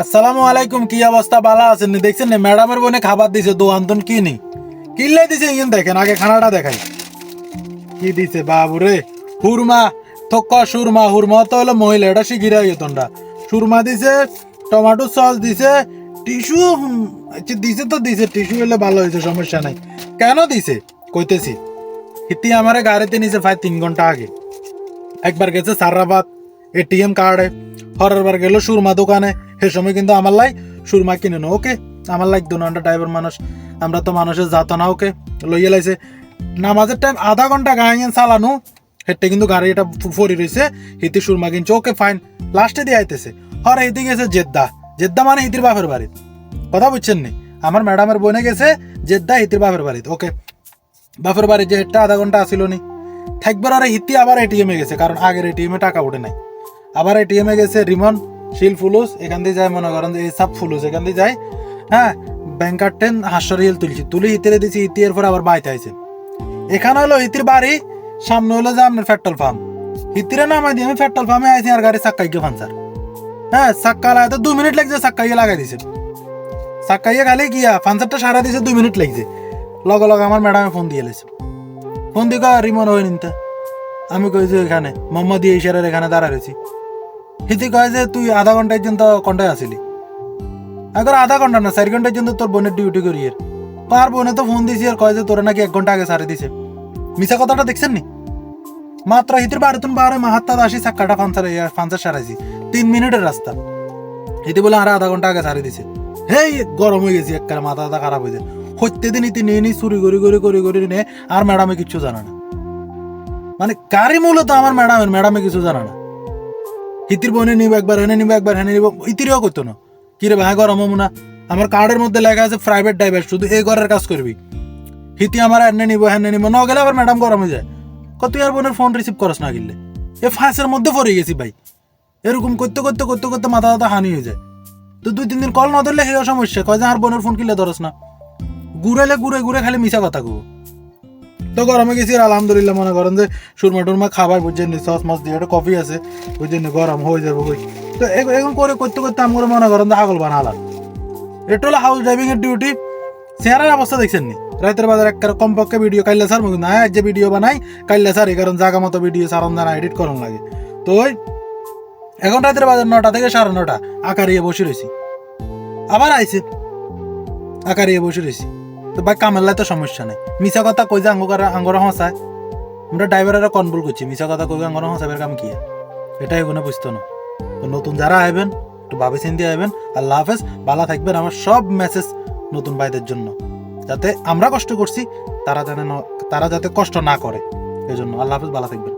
আসসালামু আলাইকুম, কি অবস্থা? ভালো আছেন? দেখছেন না? ম্যাডামের বোনে খাবার দিছে দোয়ান তোন কি নি? কিনলে দিছে, ইন দেখেন, আগে খানাটা দেখাই। কি দিছে, বাবুরে? হুরমা, থক্কা সুরমা, হুরমা তো হলো মহিলা, এটা শিখিরা তোনরা সুরমা দিছে, টমেটো সস দিছে, টিস্যু আচ্ছা দিছে তো দিছে, টিস্যু হলে ভালো হয়েছে সমস্যা নাই। কেন দিছে? কইতেছি। হিতি আমারে গাড়িতে নিছে প্রায় তিন ঘণ্টা আগে। একবার গেছে সারাবাদ। এটিএম কার্ডে হরের বার গেল, সুরমা দোকানে। সে সময় কিন্তু আমার লাই সুরমা কিনে নো ওকে? আমার লাইক দু ঘণ্টা ড্রাইভার মানুষ। আমরা তো মানুষের যাত না, ওকে? লইয়ে লাইছে। নামাজের টাইম আধা ঘণ্টা গাড়ি চালানো। হেঁটে কিন্তু গাড়ি এটা ফরি রয়েছে হিতি সুরমা কিনছে, ওকে ফাইন লাস্টে দিয়ে আইতেছে। হর হিতি গেছে জেদ্দা। জেদ্দা মানে হিতির বাপের বাড়ি। কথা বুঝছেন নি? আমার ম্যাডামের বোনে গেছে, জেদ্দা হিতির বাপের বাড়িতে, ওকে? বাপের বাড়ি যে হেঁটে আধা ঘণ্টা আসিল নি। থাকবার আর হিতি আবার এটিএমে গেছে, কারণ আগের এটিএমে টাকা উঠে নাই। আবার এটিএমে গেছে রিমন, শিল ফুলুস, এখান দিয়ে যায় মনে করেন এই সাব ফুলুস, এখান দিয়ে যায় হ্যাঁ ব্যাংকার টেন হাস্যর হিল তুলছি। তুলে হিতেরে দিছি হিতি এরপর আবার বাইতে আইছে। এখানে হলো হিতির বাড়ি, সামনে হলো যে আপনার পেট্রোল পাম্প হিতিরে নামাই দিয়ে আমি পেট্রোল পাম্পে আইছি আর গাড়ি চাক্কাই গিয়ে ফানসার হ্যাঁ চাক্কা লাগাতে দু মিনিট লাগছে চাক্কাইয়ে লাগাই দিছে। চাক্কাইয়ে খালি গিয়া ফানসারটা সারা দিছে, দু মিনিট লাগছে। লগে লগে আমার ম্যাডামে ফোন দিয়ে লেছে। ফোন দিয়ে রিমন হয়ে আমি কইছি এখানে, মোহাম্মদ ইশারের এখানে দাঁড়া রয়েছি। হিতি কয় যে তুই আধা ঘণ্টার জন্য কন্টায় আসিলি। এখন আধা ঘণ্টা না, চার ঘণ্টার জন্য তোর বোনের ডিউটি করি এর। তার বোনে তো ফোন দিছি আর কয় যে তোরা নাকি এক ঘণ্টা আগে সারি দিছে। মিশা কথাটা দেখছেন নি? মাত্র হিতির বারোতুন বারো মাহাত্তা আসি চাক্কাটা ফান্সার ফান্সার সারাইছি, তিন মিনিটের রাস্তা। হিতি বলে, আর, আধা ঘণ্টা আগে সারি দিছে। হেই, গরম হয়ে গেছি একবারে মাথা টাথা খারাপ হয়ে যায়। হইতে দিন ইতি নিয়ে নি, চুরি করি করি করি করি নে, আর ম্যাডামে কিচ্ছু জানে না। মানে গাড়ি মূলত আমার ম্যাডামের ম্যাডামে কিছু জানে না। হিতির বনে নিব, একবার হেনে নিব, একবার হেনে নিব। ইতিরিও করতো না। কিরে ভাই, গরম না আমার কার্ডের মধ্যে লেখা আছে প্রাইভেট ড্রাইভার শুধু এই ঘরের কাজ করবি। হিতি আমার এনে নিব হেনে নিব। ন গেলে আবার ম্যাডাম গরম হয়ে যায়। কত আর বোনের ফোন রিসিভ করস না গিললে? এ ফাঁসের মধ্যে পড়ে গেছি ভাই। এরকম করতে করতে করতে করতে মাথা মাথা হানি হয়ে যায়। তো দুই তিন দিন কল না ধরলে সেই সমস্যা। কয় যে আর বোনের ফোন কিনলে ধরস না। ঘুরেলে ঘুরে ঘুরে খালি মিশা কথা কব। তো গরমে গেছি আলহামদুলিল্লাহ মনে করেন যে সুরমা টুরমা খাবার বুঝছেন সস মস দিয়ে একটা কফি আছে, বুঝছেন গরম হয়ে যাবে কই। তো এরকম করে করতে করতে আমার মনে করেন যে হাগল বানালাম এটা হলো হাউস ড্রাইভিং এর ডিউটি চেহারার অবস্থা দেখছেন নি? রাতের বাজার এক কমপক্ষে ভিডিও কাইলে স্যার না যে ভিডিও বানাই। কাইলে স্যার এই কারণ জায়গা মতো ভিডিও সারন জানা এডিট করন লাগে। তো এখন রাতের বাজার নটা থেকে সাড়ে নটা আকারিয়ে বসে রয়েছি আবার আইছে। আকারিয়ে বসে রয়েছি তো ভাই কামেল্লাই তো সমস্যা নাই। মিশা কথা কই যে আঙ্গুর আঙ্গুর হাসায় আমরা ড্রাইভারেরা কনভুল করছি মিশা কথা কই আঙ্গুর হাসাবের কাম কি? এটাই এগুলো বুঝতো না। তো নতুন যারা আইবেন, একটু ভাবে চিন্তি আইবেন। আল্লাহ হাফেজ, ভালো থাকবেন আমার সব মেসেজ নতুন ভাইদের জন্য। যাতে আমরা কষ্ট করছি, তারা যেন তারা যাতে কষ্ট না করে। এই জন্য আল্লাহ হাফেজ, ভালো থাকবেন।